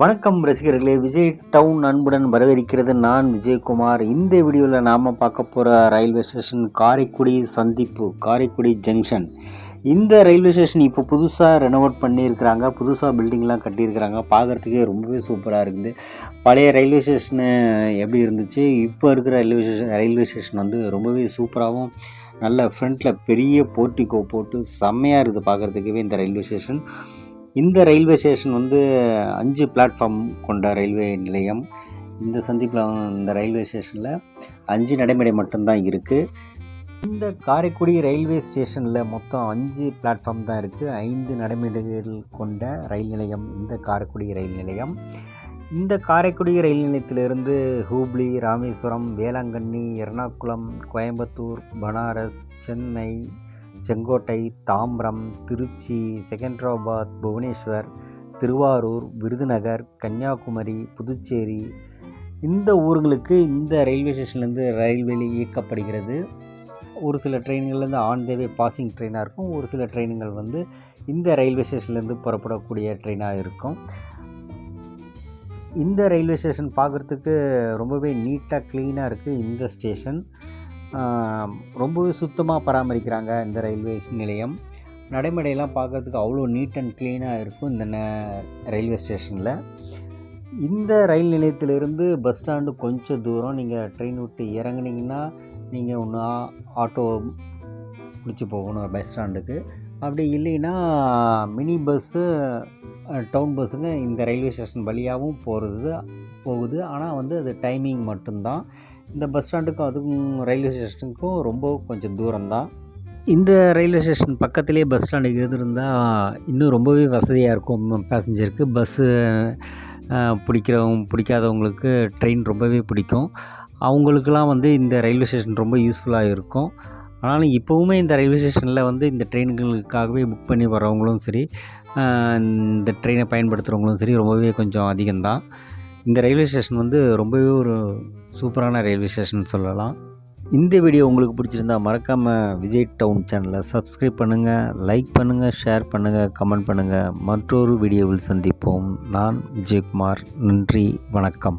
வணக்கம் ரசிகர்களே. விஜய் டவுன் அன்புடன் வரவேற்கிறது நான் விஜயகுமார். இந்த வீடியோவில் நாம் பார்க்க போகிற ரயில்வே ஸ்டேஷன் காரைக்குடி சந்திப்பு காரைக்குடி ஜங்ஷன் இந்த ரயில்வே ஸ்டேஷன் இப்போ புதுசாக ரெனோவேட் பண்ணியிருக்கிறாங்க. புதுசாக பில்டிங்லாம் கட்டியிருக்கிறாங்க. பார்க்குறதுக்கே ரொம்பவே சூப்பராக இருக்குது. பழைய ரயில்வே ஸ்டேஷனு எப்படி இருந்துச்சு? இப்போ இருக்கிற ரயில்வே ஸ்டேஷன் ரயில்வே ஸ்டேஷன் வந்து ரொம்பவே சூப்பராகவும் நல்ல ஃப்ரண்ட்டில் பெரிய போர்ட்டிகோ போட்டு செம்மையாக இருக்குது பார்க்குறதுக்கவே இந்த ரயில்வே ஸ்டேஷன் இந்த ரயில்வே ஸ்டேஷன் வந்து அஞ்சு பிளாட்ஃபார்ம் கொண்ட ரயில்வே நிலையம். இந்த சந்திப்பில் இந்த ரயில்வே ஸ்டேஷனில் அஞ்சு நடைமுறை மட்டும்தான் இருக்குது இந்த காரைக்குடி ரயில்வே ஸ்டேஷனில் மொத்தம் அஞ்சு பிளாட்ஃபார்ம் தான் இருக்குது ஐந்து நடைமுறைகள் கொண்ட ரயில் நிலையம். இந்த காரைக்குடி ரயில் நிலையம். இந்த காரைக்குடி ரயில் நிலையத்திலிருந்து ஹூப்ளி ராமேஸ்வரம் வேளாங்கண்ணி எர்ணாகுளம் கோயம்புத்தூர் பனாரஸ் சென்னை செங்கோட்டை தாம்பரம் திருச்சி செகந்திராபாத் புவனேஸ்வர் திருவாரூர் விருதுநகர் கன்னியாகுமரி புதுச்சேரி இந்த ஊர்களுக்கு இந்த ரயில்வே ஸ்டேஷன்லேருந்து ரயில்வேலி இயக்கப்படுகிறது. ஒரு சில ட்ரெயின்கள்லேருந்து ஆன் தேவே பாசிங் ட்ரெயினாக இருக்கும். ஒரு சில ட்ரெயினுங்கள் வந்து இந்த ரயில்வே ஸ்டேஷன்லேருந்து புறப்படக்கூடிய ட்ரெயினாக இருக்கும். இந்த ரயில்வே ஸ்டேஷன் பார்க்குறதுக்கு ரொம்பவே நீட்டாக க்ளீனாக இருக்குது இந்த ஸ்டேஷன் ரொம்பவே சுத்தமாக பராமரிக்கிறாங்க இந்த ரயில்வே நிலையம். நடைமுறையெல்லாம் பார்க்குறதுக்கு அவ்வளோ நீட் அண்ட் க்ளீனாக இருக்கும் இந்த ந- ரயில்வே ஸ்டேஷனில் இந்த ரயில் நிலையத்திலிருந்து பஸ் ஸ்டாண்டு கொஞ்சம் தூரம் நீங்கள் ட்ரெயின் விட்டு இறங்குனீங்கன்னா நீங்கள் ஒன்று ஆட்டோ பிடிச்சி போகணும் பஸ் ஸ்டாண்டுக்கு அப்படி இல்லைன்னா மினி பஸ்ஸு டவுன் பஸ்ஸுங்க இந்த ரயில்வே ஸ்டேஷன் வழியாகவும் போகிறது போகுது. ஆனால் வந்து அது டைமிங் மட்டும்தான். இந்த பஸ் ஸ்டாண்டுக்கும் அதுக்கும் ரயில்வே ஸ்டேஷனுக்கும் ரொம்ப கொஞ்சம் தூரம்தான். இந்த ரயில்வே ஸ்டேஷன் பக்கத்துலேயே பஸ் ஸ்டாண்டு இருந்திருந்தால் இன்னும் ரொம்பவே வசதியாக இருக்கும் பேசஞ்சருக்கு. பஸ்ஸு பிடிக்கிறவங்க பிடிக்காதவங்களுக்கு ட்ரெயின் ரொம்பவே பிடிக்கும். அவங்களுக்கெல்லாம் வந்து இந்த ரயில்வே ஸ்டேஷன் ரொம்ப யூஸ்ஃபுல்லாக இருக்கும். ஆனாலும் இப்போவுமே இந்த ரயில்வே ஸ்டேஷனில் வந்து இந்த ட்ரெயின்களுக்காகவே புக் பண்ணி வரவங்களும் சரி இந்த ட்ரெயினை பயன்படுத்துகிறவங்களும் சரி ரொம்பவே கொஞ்சம் அதிகம்தான். இந்த ரயில்வே ஸ்டேஷன் வந்து ரொம்பவே ஒரு சூப்பரான ரயில்வே ஸ்டேஷன் சொல்லலாம். இந்த வீடியோ உங்களுக்கு பிடிச்சிருந்தா மறக்காமல் விஜய் டவுன் சேனலை சப்ஸ்கிரைப் பண்ணுங்கள் லைக் பண்ணுங்கள் ஷேர் பண்ணுங்கள் கமெண்ட் பண்ணுங்கள் மற்றொரு வீடியோவில் சந்திப்போம். நான் விஜயகுமார். நன்றி வணக்கம்.